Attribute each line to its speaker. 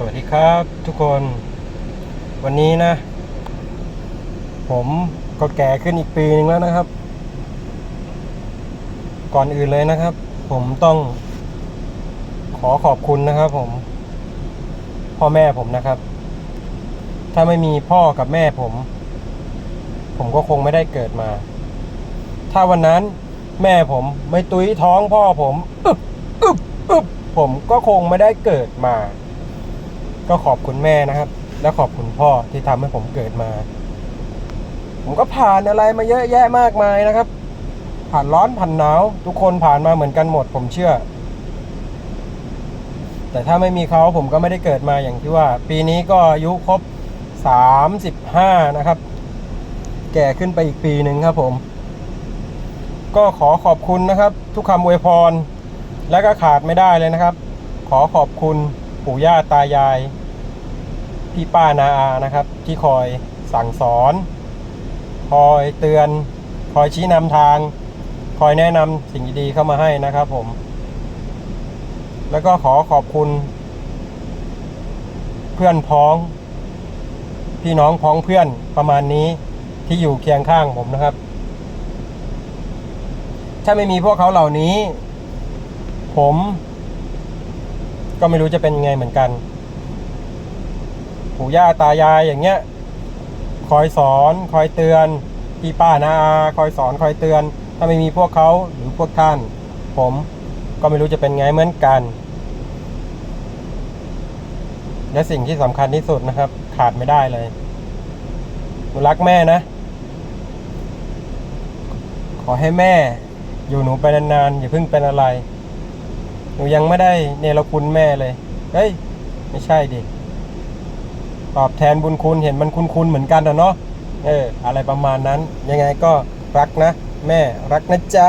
Speaker 1: สวัสดีครับทุกคนวันนี้นะ ผมก็แก่ขึ้นอีกปีหนึ่งแล้วนะครับ ก่อนอื่นเลยนะครับ ผมต้อง ขอขอบคุณนะครับ ผม พ่อแม่ผมนะครับ ถ้าไม่มีพ่อกับแม่ผม ผมก็คงไม่ได้เกิดมา ถ้าวันนั้นแม่ผมไม่ตุ้ยท้องพ่อผมอึบอึบอึบผมก็คงไม่ได้เกิดมา ก็ขอบคุณแม่นะครับ และขอบคุณพ่อที่ทำให้ผมเกิดมา ผมก็ผ่านอะไรมาเยอะแยะมากมายนะครับ ผ่านร้อนผ่านหนาวทุกคนผ่านมาเหมือนกันหมด ผมเชื่อ แต่ถ้าไม่มีเขาผมก็ไม่ได้เกิดมาอย่างที่ว่า ปีนี้ก็อายุครบสามสิบห้านะครับ แก่ขึ้นไปอีกปีหนึ่งครับผม ก็ขอขอบคุณนะครับ ทุกคำอวยพร และก็ขาดไม่ได้เลยนะครับ ขอขอบคุณปู่ย่าตายาย พี่ป้านาอานะครับ ที่คอยสั่งสอน คอยเตือน คอยชี้นำทาง คอยแนะนำสิ่งดีๆเข้ามาให้นะครับผม แล้วก็ขอขอบคุณ เพื่อนพ้อง พี่น้องพ้องเพื่อนประมาณนี้ที่อยู่เคียงข้างผมนะครับ ถ้าไม่มีพวกเขาเหล่านี้ ผม ก็ไม่รู้จะเป็นยังไงเหมือนกัน ปู่ย่าตายายอย่างเงี้ย คอยสอนคอยเตือนพี่ป้านาอาคอยสอนคอยเตือน ถ้าไม่มีพวกเขาหรือพวกท่าน ผมก็ไม่รู้จะเป็นไงเหมือนกัน และสิ่งที่สำคัญที่สุดนะครับ ขาดไม่ได้เลยหนูรักแม่นะ ขอให้แม่ อยู่หนูไปนานๆอย่าเพิ่งเป็นอะไร หนูยังไม่ได้เนรคุณแม่เลย เฮ้ย ไม่ใช่ดิ ตอบแทนบุญคุณเห็นมันคุณๆเหมือนกันนะเนาะเอออะไรประมาณนั้นยังไงก็รักนะ แม่รักนะจ๊ะ